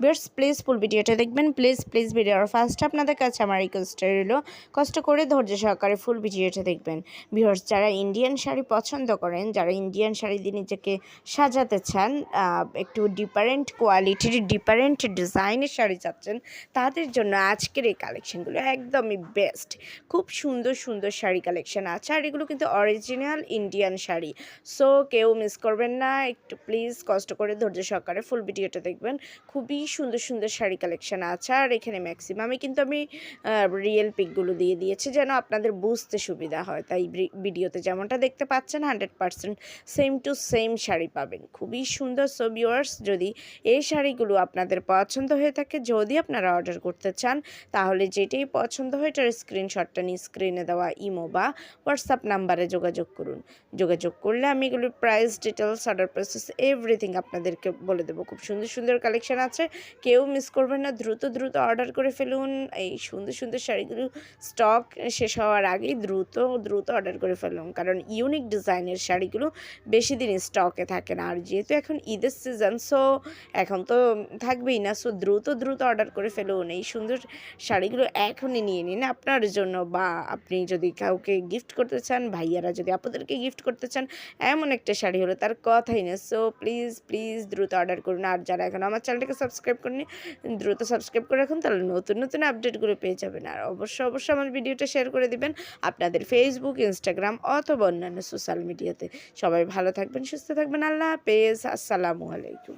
viewers please full ভিডিওটা দেখবেন please please ভিডিওর ফার্স্ট আপনাদের কাছে আমার রিকোয়েস্ট রইল, কষ্ট করে ধৈর্য সহকারে ফুল ভিডিওটা দেখবেন। ভিউয়ার্স, যারা ইন্ডিয়ান শাড়ি পছন্দ করেন, যারা ইন্ডিয়ান শাড়ি দিয়ে নিজেকে সাজাতে চান একটু ডিফারেন্ট কোয়ালিটির ডিফারেন্ট ডিজাইনের শাড়ি চাচ্ছেন, তাদের জন্য আজকের এই কালেকশনগুলো একদমই বেস্ট খুব সুন্দর সুন্দর শাড়ি কালেকশন আছে, আর এগুলো কিন্তু অরিজিনাল ইন্ডিয়ান শাড়ি। সো কেউ মিস করবেন না, একটু প্লিজ কষ্ট করে ধৈর্য সহকারে ফুল ভিডিওটা দেখবেন। খুবই সুন্দর সুন্দর শাড়ি কালেকশন আছে। আর এখানে ম্যাক্সিমামে কিন্তু আমি রিয়েল পিকগুলো দিয়ে দিয়েছি যেন আপনাদের বুঝতে সুবিধা হয়। তাই ভিডিওতে যেমনটা দেখতে পাচ্ছেন hundred percent same to same sari পাবেন। খুবই সুন্দর। সো ভিউয়ার্স যদি এই শাড়িগুলো আপনাদের পছন্দ হয়ে থাকে, যদি আপনারা অর্ডার করতে চান, তাহলে যেটাই পছন্দ হয়, এটার স্ক্রিনশটটা নিয়ে স্ক্রিনে দেওয়া ইমো বা হোয়াটসঅ্যাপ নাম্বারে যোগাযোগ করুন। যোগাযোগ করলে আমি এগুলোর price details order process everything আপনাদেরকে বলে দেবো। খুব সুন্দর সুন্দর কালেকশন আছে। কেউ মিস করবেন না। দ্রুত দ্রুত অর্ডার করে ফেলুন। এই সুন্দর সুন্দর শাড়িগুলো স্টক শেষ হওয়ার আগেই দ্রুত দ্রুত অর্ডার করে ফেলুন। কারণ ইউনিক ডিজাইনের শাড়িগুলো বেশি দিন স্টকে থাকে না। আর যেহেতু এখন ঈদের সিজন সো এখন তো থাকবেই না। সো দ্রুত দ্রুত অর্ডার করে ফেলুন। এই সুন্দর শাড়িগুলো এখনই নিয়ে নিন আপনার জন্য। বা আপনি যদি কাউকে গিফট করতে চান, ভাইয়ারা যদি আপনাদেরকে গিফট করতে চান, এমন একটা শাড়ি হলো তার কথাই না। সো প্লিজ প্লিজ দ্রুত অর্ডার করুন। আর যারা এখন আমার চ্যানেলটাকে সাবস্ক্রাইব করেনি, দ্রুত সাবস্ক্রাইব করে রাখুন, তাহলে নতুন নতুন আপডেটগুলো পেয়ে যাবেন। আর অবশ্যই অবশ্যই আমার ভিডিওটা শেয়ার করে দিবেন আপনাদের ফেসবুক ইনস্টাগ্রাম অথবা অন্যান্য সোশ্যাল মিডিয়াতে সবাই ভালো থাকবেন, সুস্থ থাকবেন, আল্লাহ হাফেজ, আসসালামু আলাইকুম।